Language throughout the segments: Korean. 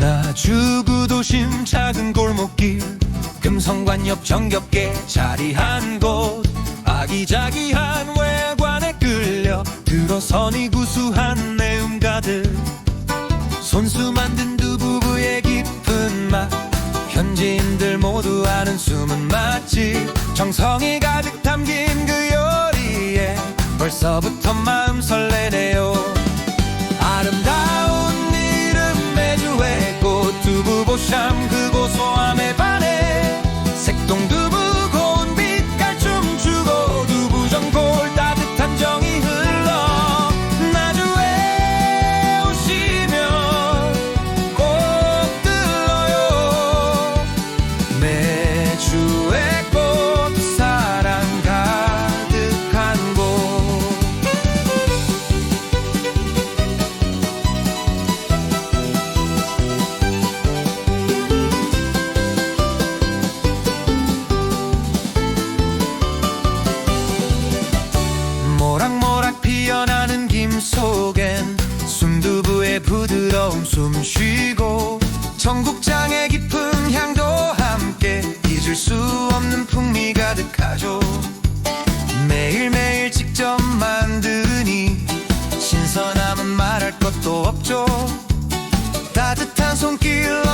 나 주 구도심 작은 골목길 금성관 옆 정겹게 자리한 곳. 아기자기한 외관에 끌려 들어서니 구수한 내음 가득. 손수 만든 두 부부의 깊은 맛. 현지인들 모두 아는 숨은 맛집. 정성이 가득 담긴 그 요리에 벌써부터 마음 설레 부드러운 숨 쉬고 청국장의 깊은 향도 함께 잊을 수 없는 풍미 가득하죠. 매일매일 직접 만드니 신선함은 말할 것도 없죠. 따뜻한 손길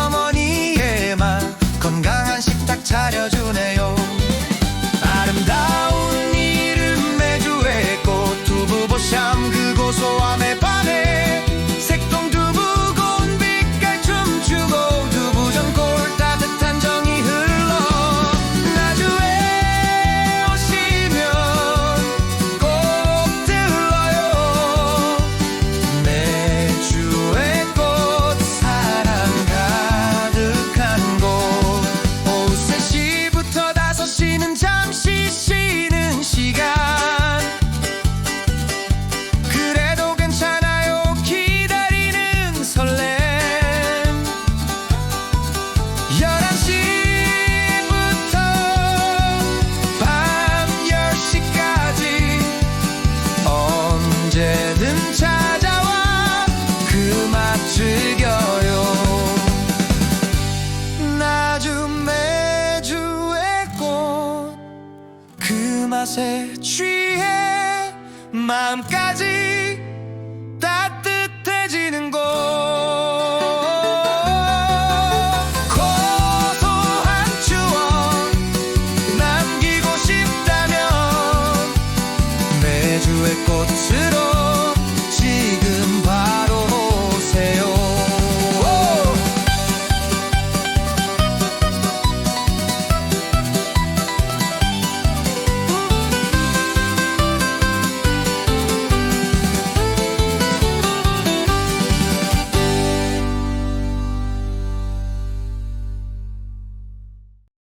찾아와 그 맛 즐겨요. 나주 매주의 꽃 그 맛에 취해 마음껏